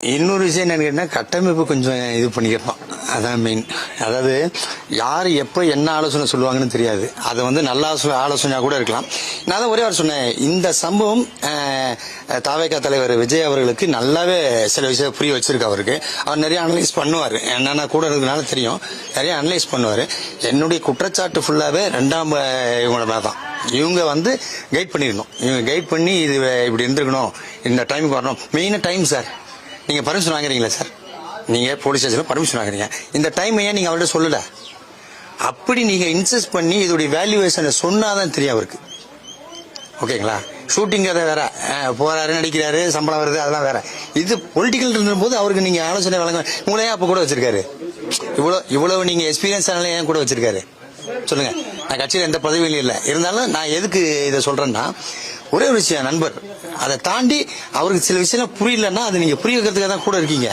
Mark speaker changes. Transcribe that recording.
Speaker 1: இன்னொரு விஷயம் என்னன்னு கேட்டால் கட்டமைப்பு கொஞ்சம் இது பண்ணிக்கிறோம் அதான் மெயின் அதாவது யார் எப்போ என்ன ஆலோசனை சொல்லுவாங்கன்னு தெரியாது. அதை வந்து நல்ல ஆலோசனை ஆலோசனையாக கூட இருக்கலாம். நான் தான் ஒரே வாரம் சொன்னேன். இந்த சம்பவம் தாவேக்கா தலைவர் விஜய் அவர்களுக்கு நல்லாவே சில விஷயம் புரிய வச்சிருக்கு அவருக்கு. அவர் நிறைய அனலைஸ் பண்ணுவார். என்னென்ன கூட இருக்கிறதுனால தெரியும். நிறைய அனலைஸ் பண்ணுவார். என்னுடைய குற்றச்சாட்டு ஃபுல்லாகவே ரெண்டாம் அஹ், இவங்கள தான். இவங்க வந்து கைட் பண்ணிடணும் இவங்க கைட் பண்ணி இது இப்படி இருந்திருக்கணும். இந்த டைமுக்கு வரணும். மெயினாக டைம் சார் நீங்க பர்மிஷன் வாங்குறீங்களா சார் நீங்க போலீஸ் ஸ்டேஷனில் பர்மிஷன் வாங்குறீங்க. இந்த டைம் ஏன் நீங்க அவர்கிட்ட சொல்லல? அப்படி நீங்க இன்சிஸ்ட் பண்ணி இதோடைய வேல்யூவேஷனை சொன்னாதான் தெரியும் அவருக்கு. ஓகேங்களா? ஷூட்டிங் கதை வேற. போறாரு நடிக்கிறாரு சம்பளம் வருது அதெல்லாம் வேற. இது பொலிட்டிக்கல் இருந்தபோது அவருக்கு நீங்க ஆலோசனை வழங்க உங்களை ஏன் அப்ப கூட வச்சிருக்காரு? இவ்வளவு இவ்வளவு நீங்க எக்ஸ்பீரியன்ஸ் ஆனாலும் ஏன் கூட வச்சிருக்காரு? சொல்லுங்க. நான் கட்சியில் எந்த பதவியிலும் இல்லை. இருந்தாலும் நான் எதுக்கு இதை சொல்றேன்னா ஒரே ஒரு விஷயம் நண்பர். அதை தாண்டி அவருக்கு சில விஷயம் புரியலன்னா அது நீங்க புரிய வைக்கிறதுக்காக தான் கூட இருக்கீங்க.